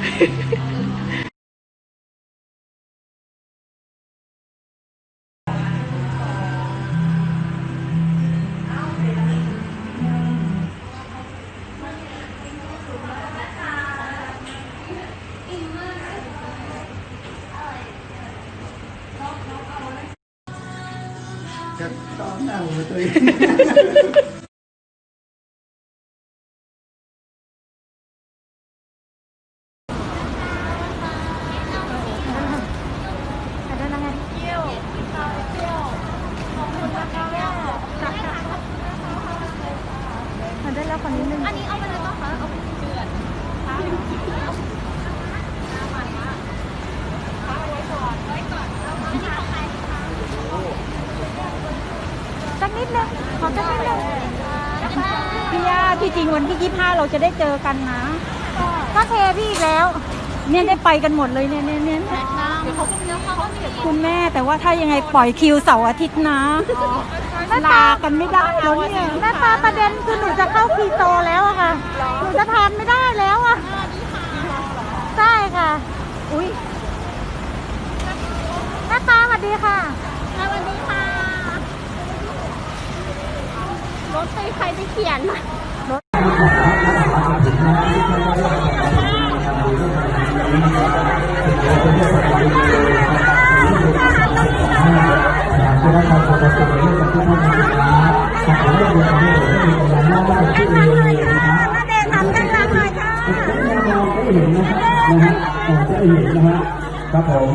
Hehehe ที่จริงวันที่ยี่ห้าเราจะได้เจอกันนะ ก็เทพี่อีกแล้ว เนี่ยได้ไปกันหมดเลยเนี่ยเนี่ยเนี่ยเดี๋ยวเขาก็เนื้อเขาก็มีคุณแม่แต่ว่าถ้ายังไงปล่อยคิวเสาร์อาทิตย์นะลากันไม่ได้แล้วเนี่ยแม่ตาประเด็นคือหนูจะเข้าคีโตแล้วอะค่ะ หนูจะทานไม่ได้แล้วอะใช่ค่ะ อุ้ยแม่ตาสวัสดีค่ะสวัสดีค่ะ รถไปใครไปเขียน ครับผม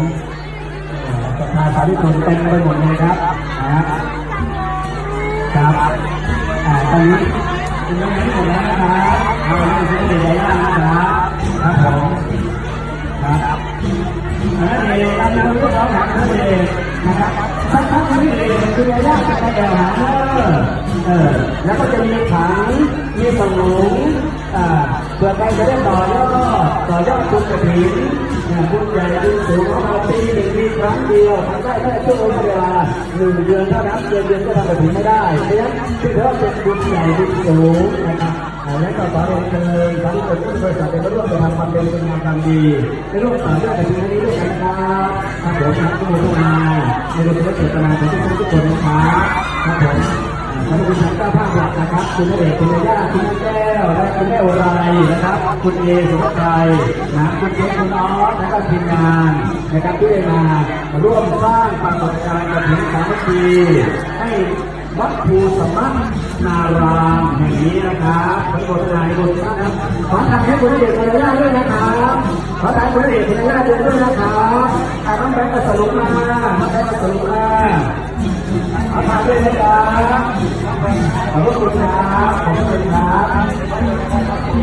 ประชาชนคนเต็มไปหมดเลยครับนะครับตอนนี้ คุณแม่ที่หมแล้วนะครับเอาเรื่องที่เหลือแล้นะครับครับผมครับอันนั้นเองการนำเรื่องราวหลังนั่นเองนะครับสักพักนี้เองคือรายได้จากการแข่งขันเออแล้วก็จะมีถังมีสมุนอ่าเพื่อใครจะได้ต่อยอดต่อยอดคุณกระถิ่น เนี่ยคุณใหญ่คุณสูงของเราปีหนึ่งมีครั้งเดียวทำได้แค่ช่วงเวลาหนึ่งเดือนเท่านั้นเดือนเดือนก็ทำกระถิ่นไม่ได้เพราะฉะนั้นถือว่าเป็นบุญใหญ่บุญสูงนะครับอ่าและก็ขอเรียนเชิญทั้งคนที่บริษัทเป็นร่วมกระทำความเป็นเป็นงานการดีในร่วมต่อยอดกระถิ่นนี้ด้วยกันครับครับผมครับทุกคนทุกมาในโดยเฉพาะเจตนาของทุกคนทุกคนนะครับครับผมขอบคุณทางเจ้าภาพหลักนะครับคุณณเดชน์คุณย่าคุณแก้วและคุณแม่วรายนะครับ คุณเอสุภชัยนะคุณเอคุณออสและก็ทีมงานนะครับที่ได้มาร่วมสร้างปรากฏการณ์กระถิ่นสามัคคีให้วัดภูสมัครนารามแห่งนี้นะครับขอบคุณนายคุณนะครับขอทำให้คุณเดชน์คุณย่าด้วยนะครับ ขอทำคุณเดชน์คุณย่าด้วยนะครับอ่าน้องแบงก็สรุปมาแบงก็สรุปมาเอามาด้วยนะครับขอบคุณครับขอบคุณครับ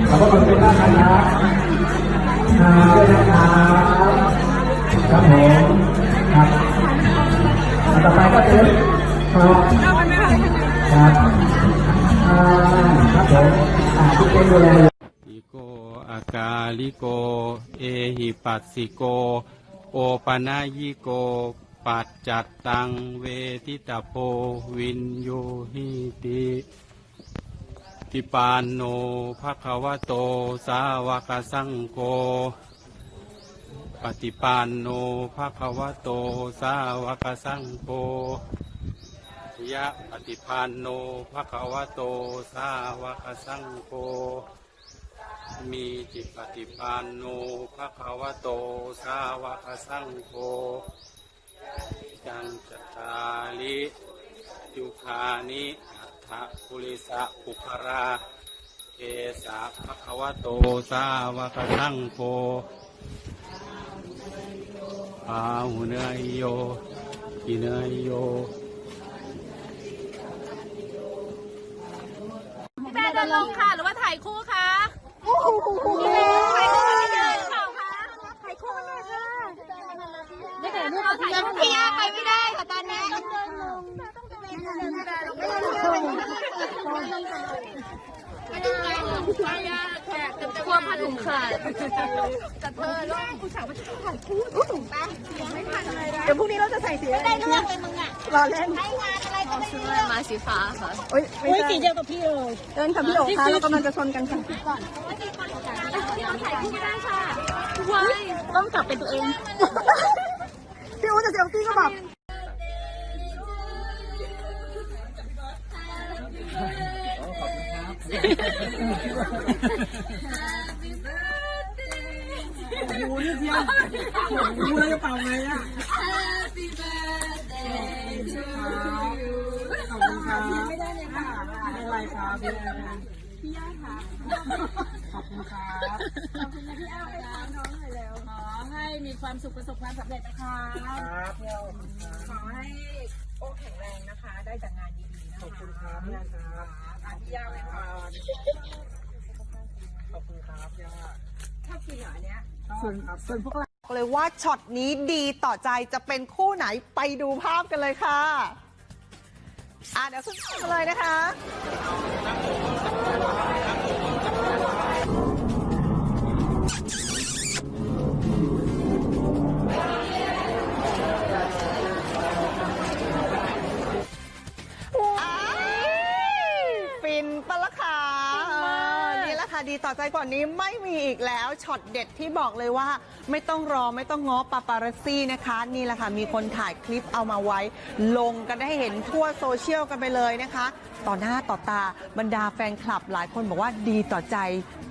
ขอบคุณเป็นมากนะครับด้วยนะครับครับผมครับต่อไปก็คือครับครับครับผมที่เป็นดูแลอิโกอา กาลิโก เอหิปัสสิโก โอปนายิโก ปัจจัตตังเวทิตาโพวินโยหิติติปานโนภะคะวะโตสาวกสังโฆปฏิปานโนภะคะวะโตสาวกสังโฆยะปฏิปานโนภะคะวะโตสาวกสังโฆ มีจิตปฏิปันโนภะคะวะโต สาวกสังโฆจังจตาลิยุคานิอัฏฐปุริสะปุคราเอสะภะคะวะโต สาวกสังโฆอาหุเนยโยกิเนยโยพี่แม่เดินลงค่ะ หรือว่าถ่ายคู่ค่ะ พี่แม่ถ่ายคู่กับพี่เดินหรือเปล่าคะถ่ายคู่เลยค่ะไม่ถ่ายรูปถ่ายรูปพี่ยาไปไม่ได้ค่ะตอนนี้กลัวผ้าถุงขาดแต่เธอล่องผู้สาวมาถ่ายคู่ถุงไปไม่ทันอะไรเดี๋ยวพรุ่งนี้เราจะใส่สีอะไรได้เรื่องเลยมึงอะรอเล่นใช้งานอะไรก็ไม่รู้มา สีฟ้าค่ะอุ้ยสีเดียวกับพี่เลยเดินค่ะพี่โอ๋คะเรากำลังจะชนกันค่ะก่อนถ่ายคู่ไม่ได้ค่ะต้องจับเป็นตัวเอง พี่อู๋จะเซลฟี่ก็แบบ พี่แอ๋วค่ะขอบคุณครับพี่แอ๋วค่ะขอให้มีความสุขประสบความสำเร็จนะคะครับขอให้โอ้แข็งแรงนะคะ ได้แต่งานดีๆนะคะขอบคุณครับพี่ครับพี่ย่าเลยค่ะขอบคุณครับย่าชอบกินเหรออันเนี้ยส่วนส่วนพวกเราเลยว่าช็อตนี้ดีต่อใจจะเป็นคู่ไหนไปดูภาพกันเลยค่ะ อะเดี๋ยวขึ้นภาพกันเลยนะคะ ค่ะดีต่อใจกว่านี้ไม่มีอีกแล้วช็อตเด็ดที่บอกเลยว่า ไม่ต้องรอไม่ต้องง้อปาปารัสซี่นะคะ นี่แหละค่ะมีคนถ่ายคลิปเอามาไว้ ลงกันได้เห็นทั่วโซเชียลกันไปเลยนะคะ ต่อหน้าต่อตาบรรดาแฟนคลับหลายคนบอกว่าดีต่อใจ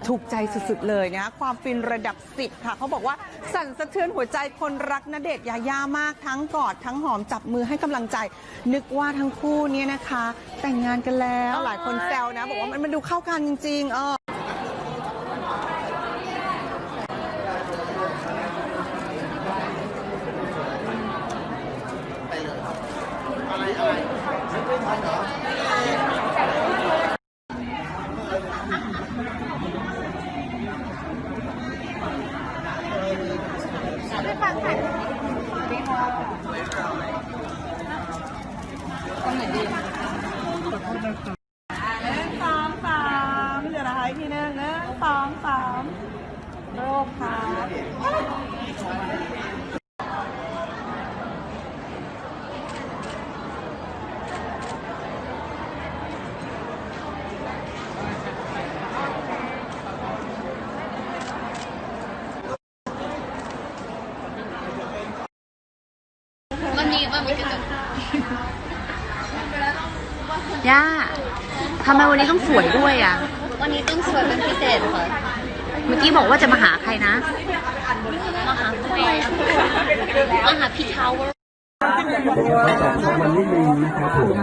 ถูกใจสุดๆเลยนะความฟินระดับ10ค่ะเขาบอกว่าสั่นสะเทือนหัวใจคนรักณเดชน์ยาย่ามากทั้งกอดทั้งหอมจับมือให้กำลังใจ นึกว่าทั้งคู่เนี่ยนะคะ แต่งงานกันแล้วหลายคนแซวนะ บอกว่ามันมันดูเข้ากันจริงๆเออ どこだっけ? ทำไมวันนี้ต้องสวยด้วยอะ วันนี้ต้องสวยเป็นพิเศษค่ะเมื่อกี้บอกว่าจะมาหาใครนะ มาหาใครอะมาหาพี่ทาวเวอร์เดี๋ยวขอตอบคำมันนิดนึงนะครับผม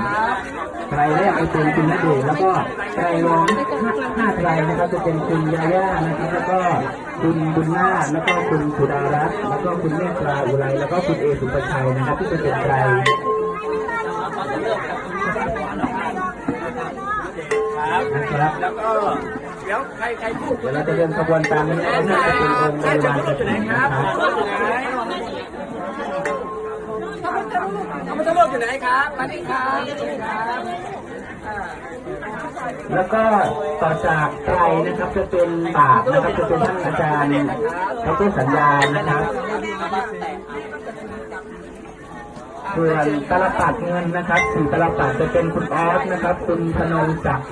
ใครแรกจะเป็นคุณณเดชน์แล้วก็ใครร้องห้าใครนะครับจะเป็นคุณยาย่านะครับแล้วก็คุณบุญนาถแล้วก็คุณสุดารัตน์แล้วก็คุณเมตตราอุไรแล้วก็คุณเอสุปชัยนะครับที่จะเป็นใครนะครับ แล้วก็เดี๋ยวใครใครพูดเดี๋ยวเราจะเดินขบวนตามนี้นะครับน่าจะเป็นองค์บริวารกฐินนะครับเอามาตลกอยู่ไหนครับมานี่ครับนี่ครับอ่าแล้วก็ต่อจากใครนะครับจะเป็นบาทนะครับจะเป็นท่านอาจารย์ดรสัญญานะครับ ส่วนตลปัดเงินนะครับสี่ตลปัดจะเป็นคุณออสนะครับ คุณพนงศักดิ์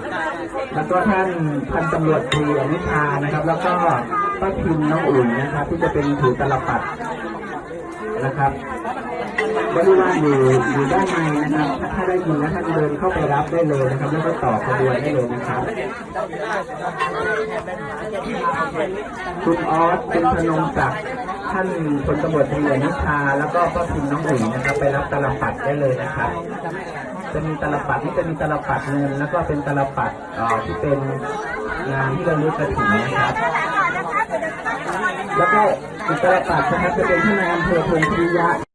แล้วก็ท่านพันตำรวจตรีอนุชานะครับ แล้วก็ป้าพิมน้องอุ่นนะครับ ที่จะเป็นถือตลปัดนะครับบริวารอยู่อยู่ด้านในนะครับ ถ้าได้ยินแล้วท่านเดินเข้าไปรับได้เลยนะครับ แล้วก็ต่อขบวนได้เลยนะครับ คุณออสคุณพนงศักดิ์ท่านพลตำรวจตรีนิชาแล้วก็ป้าพิมน้องหุ่นนะครับ ไปรับตลับปัดได้เลยนะครับจะมีตลับปัดที่จะมีตลับปัดเงินแล้วก็เป็นตลับปัดอ่อที่เป็นงานที่เราลึกกระถิ่นนะครับ แล้วก็อีกตลปัดนะครับจะเป็นท่านนายอำเภอพงพิริยะ